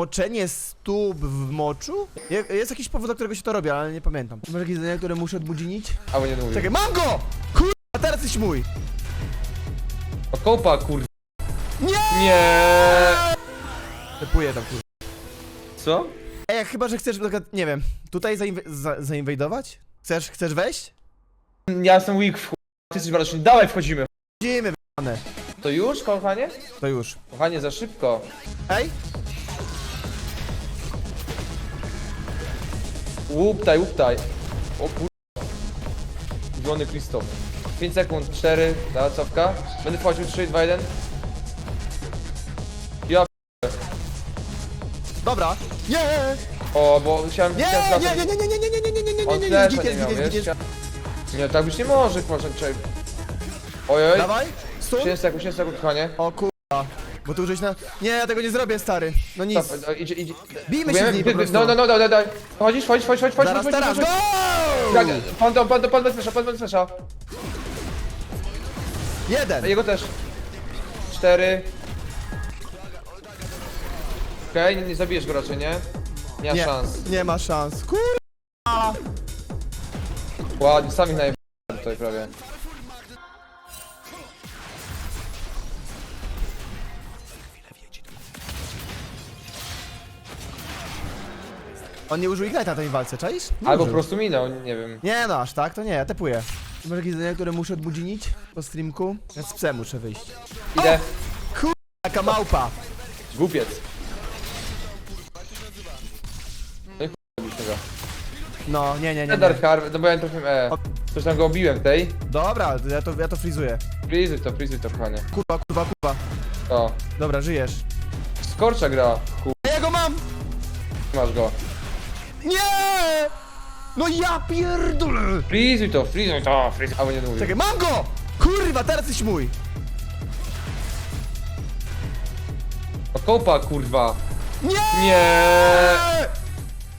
Moczenie stóp w moczu? Je- Jest jakiś powód, dla którego się to robi, ale nie pamiętam. Może jakieś zadanie, które muszę odbudzinić? Albo nie mówię. Czekaj, mam go! Kurwa, teraz jesteś mój! O kopa, kur... Nie! Nie. Typuję tam, kurwa. Co? Ej, chyba, że chcesz, na przykład, nie wiem, tutaj zainwe za zainwajdować? Chcesz, chcesz wejść? Ja jestem weak w chuj. Ty jesteś bardzo silny. Dawaj, wchodzimy. Idziemy, w***ane. To już, kochanie? To już. Kochanie, za szybko. Ej, Łuptaj, łuptaj. O kur... Johnny Krzysztof. 5 sekund, 4, ta cofka. Będę wchodził 3, 2, 1. Ja dobra. Nie! O, bo chciałem... Nie, chciałem nie, nie, nie, nie, nie, nie, nie, nie, nie, nie, nie, On nie, nie, flesza zginie, nie miał, wiesz? zginie. Nie, tak być nie może, proszę, czekaj. Ojoj. Dawaj, stun. 7 sekund, 7 sekund, kochanie. O kurwa. Bo tu użyć na... Nie, ja tego nie zrobię, stary. No nic. Stop, o, idzie, idzie. Bijmy się z nim po prostu. No, no, no, no, no, Chodzisz, chodzisz, chodzisz, chodzisz, chodzisz, Zaraz, chodzisz, teraz, chodzisz. go! Tak, Pan, pan, pan, pan bez flesza, pan bez flesza. Jeden. Jego też. Cztery. Okej, nie, nie zabijesz go raczej, nie? Nie ma Nie, szans. nie ma szans. Kurwa. Ładnie, sami na tutaj prawie. On nie użył Ignite'a na tej walce, czaisz? Nie Albo po użył. prostu minął, nie wiem. Nie no, aż tak, to nie, ja tepuję. Może jakieś zadania, które muszę odbudzinić po streamku? Ja z psem muszę wyjść. Idę. Taka małpa. Głupiec. No i chuj robiliśmy go. No, nie, nie, nie, nie. Harvey, no bo ja nie trafiłem E. Coś tam go obiłem tej. Dobra, ja to, ja to frizuję. Frizuj to, frizuj to, kochanie. Kurwa, kurwa, kurwa. O. Dobra, żyjesz. Skorcza gra. Chuj, Ja go mam! masz go. Nie! No ja pierdolę! Frizuj to, frizuj to, frizuj. Albo nie mówię. Czekaj, mam go! Kurwa, teraz jesteś mój! Kopa, kurwa. Nie! Nie.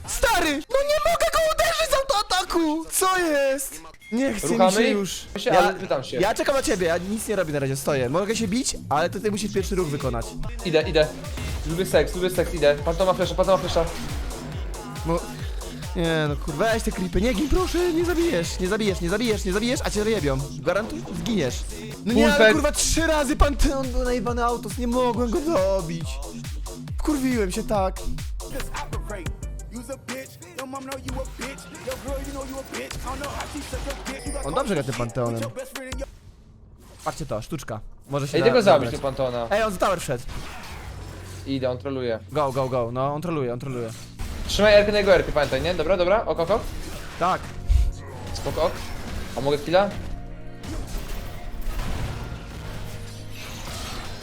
Stary! No nie mogę go uderzyć z autoataku! Co jest? Nie chce mi się już. Się, ale pytam się. ja czekam na ciebie, ja nic nie robię na razie, stoję. Mogę się bić, ale to ty musisz pierwszy ruch wykonać. Idę, idę. Lubię seks, lubię seks, idę. Pan to ma flesza, pan to ma flesza. No... Nie no kurwa, weź te klipy, nie gin proszę, nie zabijesz, nie zabijesz, nie zabijesz, nie zabijesz, a cię rejebią. Gwarantuję, zginiesz. No nie, ale kurwa trzy razy Panteon do najebany autos, nie mogłem go dobić. Kurwiłem się tak. just operate. You's a bitch. Your mom know you a bitch. Your girl, you know you a bitch. I don't know how she suck your dick. You got On dobrze gra tym Panteonem. your best friend in your Patrzcie to, sztuczka. Może się Ej, tego zabić nabrać. tu Pantona. Ej, on z tower wszedł. Idę, on troluje. Go, go, go, no on troluje, on troluje. Trzymaj Erkę na jego Erkę, pamiętaj, nie? Dobra, dobra, ok, ok. Tak. Spoko, ok. A mogę chwilę?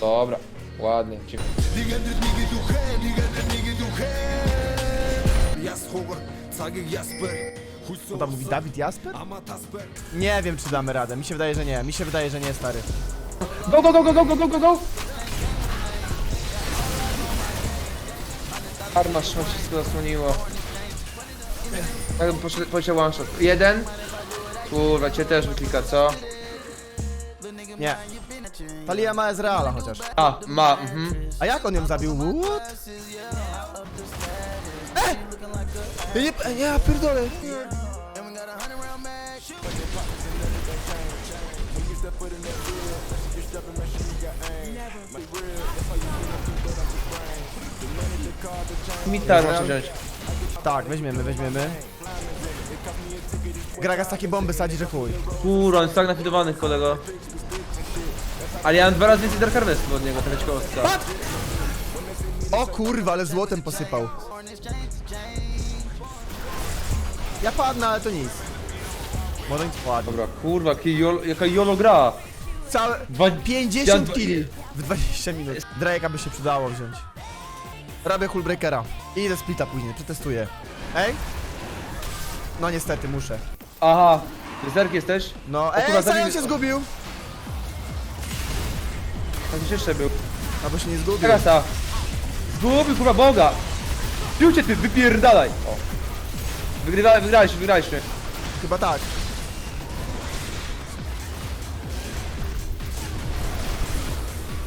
Dobra, ładnie, cicho. Co tam mówi Dawid Jasper? Nie wiem czy damy radę, mi się wydaje, że nie, mi się wydaje, że nie, stary. Go, go, go, go, go, go, go, go, Arma szmat wszystko zasłoniło. Tak bym poszedł- poleciał one shot. Jeden. Kurwa, cię też wyklika, co? Nie. Talia ma Ezreala chociaż. A, ma, mhm. A jak on ją zabił? What? E! Ja nie, that foot in that field. Make sure you got aim. Real, that's how you feel, brain. The money, the car, the chain. Muszę wziąć. Tak, weźmiemy, weźmiemy. Gragas takie bomby sadzi, że chuj. Kurwa, on jest tak nafidowany, kolego. Ale ja mam dwa razy więcej Dark Harvestu od niego, trochę ciekawostka. O kurwa, ale złotem posypał. Ja padnę, ale to nic. Może nic padło. Dobra, kurwa, jaki jolo, jaka jolo gra. Całe Dwa... 50 Ja- w 20 minut. Drake'a by się przydało wziąć. Robię Hullbreakera. I idę splita później, przetestuję. Ej? No niestety, muszę. Aha, ty Zerk jesteś? No, kurwa, ej, Sion zabił- się zgubił! Tam gdzieś jeszcze był. Albo się nie zgubił. Teraz ta. Zgubił kurwa Boga! Piłcie ty, wypierdalaj! O. Wygrywa, wygraliśmy, wygraliśmy. Chyba tak.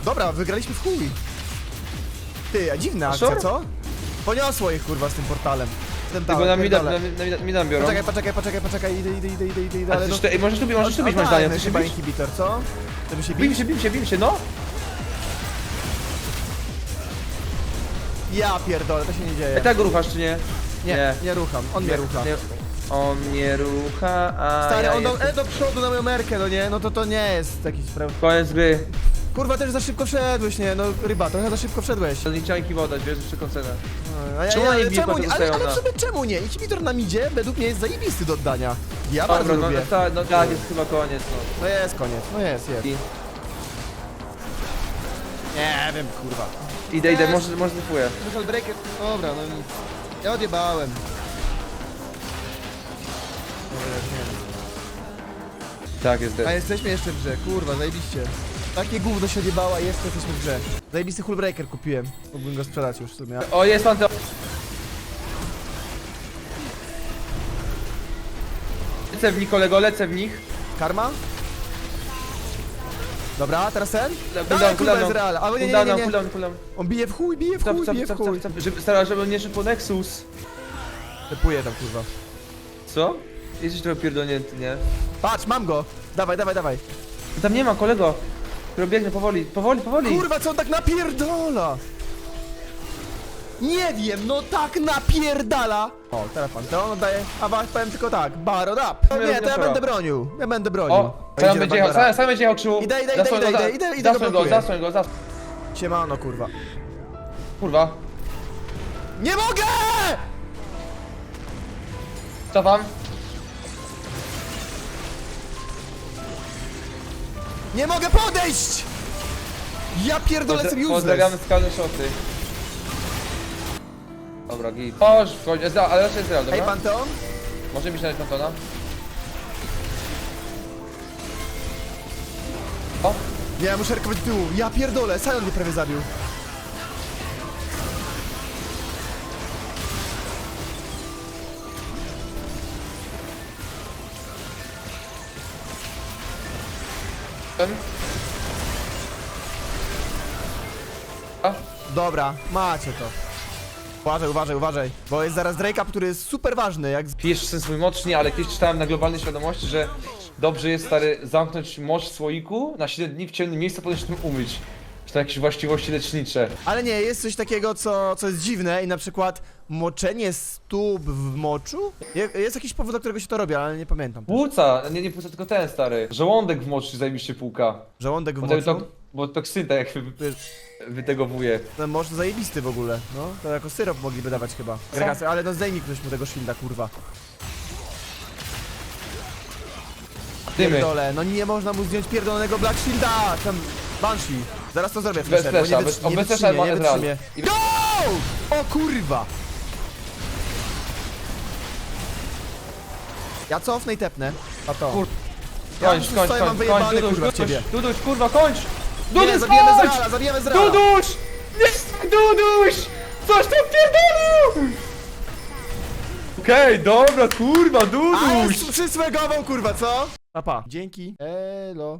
Dobra, wygraliśmy w chuj. Ty, a dziwna akcja, Sure? co? Poniosło ich kurwa z tym portalem. Ten Tylko na mida, pierdolę. na, na, na mida biorą. Poczekaj, poczekaj, poczekaj, poczekaj, idę, idę, idę, idę, idę, idę, A ale ty, no... ty, możesz tu, możesz tu bić, Oddajmy zdaniem. Ty się chyba bić? inhibitor, co? Żeby się bić? się, bij się, bij się, no! Ja pierdolę, to się nie dzieje. Ej, tak go ruchasz, czy nie? Nie, nie rucham, on mnie rucha. Nie, on mnie rucha, a Stary, ja on do, jestem... e, do przodu na moją merkę, no nie? No to to nie jest jakiś spraw... Koniec gry. Kurwa, też za szybko wszedłeś, nie? No ryba, trochę za szybko wszedłeś. Nie kiwa oddać, wiesz, jeszcze cenę. A ja, Czemu ja, oni czemu potem nie? Ale, ale na- w sumie czemu nie? Inhibitor na midzie według mnie jest zajebisty do oddania. Ja bardzo Dobra, no, lubię. no, tak, no tak, jest chyba koniec, no. No jest koniec, no jest, jest. I- Nie wiem, kurwa. Idę, idę, może, może zdefuję. Metal Breaker, dobra, no nic. Ja odjebałem. Tak, jest A dead. jesteśmy jeszcze w grze, kurwa, zajebiście. Takie gówno się odjebało, a jeszcze jesteśmy w grze. Zajebisty Hullbreaker kupiłem. Mógłbym go sprzedać już w sumie. O, jest pan to. Lecę w nich, kolego, lecę w nich. Karma? Dobra, teraz ten? Cooldown, Dawaj, kurwa, cooldown. jest real. Albo nie, nie, Cooldown, nie, nie. cooldown, cooldown. On bije w chuj, bije w chuj, bije w chuj. Żeby, stara, żeby on nie szedł po Nexus. Tepuję tam, kurwa. Co? Jesteś trochę pierdolnięty, nie? Patrz, mam go! Dawaj, dawaj, dawaj. Tam nie ma, kolego. Który biegnie powoli, powoli, powoli. Kurwa, co on tak napierdola? Nie wiem, no tak napierdala! O, teraz on oddaje, a was powiem tylko tak, barod up! Nie, to ja będę bronił, ja będę bronił. O, sam będzie jechał, sam, sam będzie jechał krzywu. Idę, idę, idę, idę, idę, idę, go Zasłoń go, zasłoń go, zasłoń. Siemano, kurwa. Kurwa. Nie mogę! Cofam. Nie mogę podejść! Ja pierdolę sobie Pozdrawiamy useless. skalne shoty. Dobra, git. Chodź, chodź, Ezra, ale raczej Ezra, Ej, dobra? Panteon? Może być nawet Pantona? O, Nie, muszę rekować tyłu. Ja pierdolę, Sion mnie prawie zabił. Ten. A, Dobra, macie to. Uważaj, uważaj, uważaj. Bo jest zaraz Drake'a, który jest super ważny, jak... z- pijesz swój mocznie, ale kiedyś czytałem na globalnej świadomości, że dobrze jest stary zamknąć moc w słoiku na 7 dni w ciemnym miejscu, potem się tym umyć. Czy to jakieś właściwości lecznicze. Ale nie, jest coś takiego, co, co jest dziwne i na przykład moczenie stóp w moczu? Je, jest jakiś powód, do którego się to robi, ale nie pamiętam. Płuca, nie, nie płuca, tylko ten stary. Żołądek w moczu zajebiście płuka. Żołądek w Bo, moczu? bo toksyn tak jak wy, wytegowuje. Ten mocz zajebisty w ogóle, no. To jako syrop mogliby dawać chyba. Gregasy, ale no zdejmij ktoś mu tego shielda, kurwa. Dymy. Pierdolę, no nie można mu zdjąć pierdolonego Black Shielda! Tam Banshee. Zaraz to zrobię, Bez Flasher, bo nie, flesza, wytrzy- bez, o, nie bez flesza wytrzymię, nie. I- Go! O kurwa! Ja cofnę i tepnę. A to. Kur- Ja Kończ, tu kończ, stoję, mam kończ, kończ, wyjebane, Duduś, kurwa, w Duduś, ciebie. Duduś, kurwa, kończ! Nie, Duduś, zabijemy kończ! Zrala, zabijemy Zrala! Duduś! Nie, Duduś! Coś tam pierdolił! Okej, dobra, kurwa, A, Duduś! jest przysłegową, kurwa, co? Papa. Dzięki. Elo.